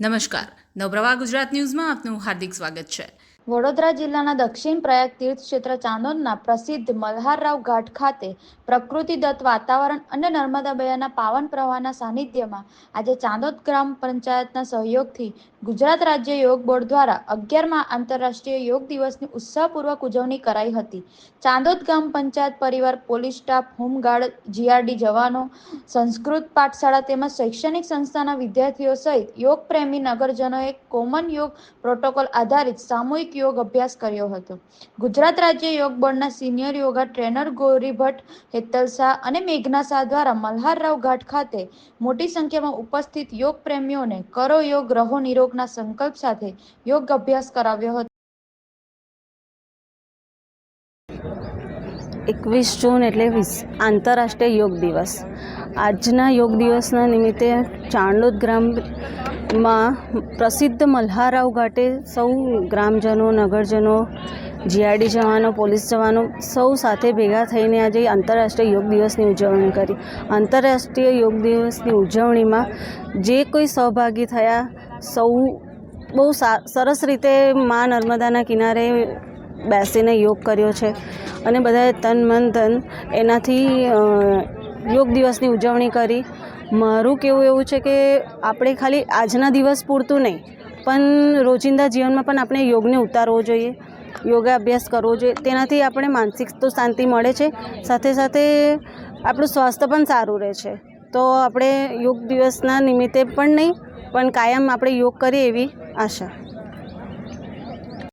નમસ્કાર. નવપ્રવાહ ગુજરાત ન્યૂઝમાં આપનું હાર્દિક સ્વાગત છે. વડોદરા જિલ્લાના દક્ષિણ પ્રયાગ તીર્થ ક્ષેત્ર ચાંદોદના પ્રસિદ્ધ મલ્હારરાવ ઘાટ ખાતે પ્રકૃતિદત્ત વાતાવરણ અને નર્મદા બયાના પાવન પ્રવાહના સાનિધ્યમાં આજે ચાંદોદ ગ્રામ પંચાયતના સહયોગથી ગુજરાત રાજ્ય યોગ બોર્ડ દ્વારા અગિયારમાં આંતરરાષ્ટ્રીય યોગ દિવસની ઉત્સાહપૂર્વક ઉજવણી કરાઈ હતી. ચાંદોદ ગ્રામ પંચાયત પરિવાર, પોલીસ સ્ટાફ, હોમગાર્ડ જીઆરડી જવાનો, સંસ્કૃત પાઠશાળા તેમજ શૈક્ષણિક સંસ્થાના વિદ્યાર્થીઓ સહિત યોગ પ્રેમી નગરજનોએ કોમન યોગ પ્રોટોકોલ આધારિત સામૂહિક યોગ અભ્યાસ કર્યો હતો. ગુજરાત રાજ્ય યોગ બોર્ડના senior yoga trainer Gauri Bhatt Hetal Shah અને મેઘના શાહ દ્વારા મલ્હારરાવ ઘાટ ખાતે મોટી સંખ્યામાં ઉપસ્થિત યોગ પ્રેમીઓને કરો યોગ, રહો નિરોગના સંકલ્પ સાથે યોગ અભ્યાસ કરાવ્યો હતો. એકવીસ જૂન એટલે વીસ, આંતરરાષ્ટ્રીય યોગ દિવસ. આજના યોગ દિવસના નિમિત્તે ચાંડોદ ગ્રામમાં પ્રસિદ્ધ મલ્હારાવ ઘાટે સૌ ગ્રામજનો, નગરજનો, જીઆરડી જવાનો, પોલીસ જવાનો સૌ સાથે ભેગા થઈને આજે આંતરરાષ્ટ્રીય યોગ દિવસની ઉજવણી કરી. આંતરરાષ્ટ્રીય યોગ દિવસની ઉજવણીમાં જે કોઈ સહભાગી થયા, સૌ બહુ સરસ રીતે મા નર્મદાના કિનારે બેસીને યોગ કર્યો છે. અને બધાએ તન મન ધન એનાથી યોગ દિવસની ઉજવણી કરી. મારું કેવું એવું છે કે આપણે ખાલી આજના દિવસ પૂરતું નહીં, પણ રોજિંદા જીવનમાં પણ આપણે યોગને ઉતારવો જોઈએ, યોગા અભ્યાસ કરવો જોઈએ. તેનાથી આપણે માનસિક તો શાંતિ મળે છે. સાથે સાથે આપણું સ્વાસ્થ્ય પણ સારું રહે છે. તો આપણે યોગ દિવસના નિમિત્તે પણ નહીં, પણ કાયમ આપણે યોગ કરીએ એવી આશા.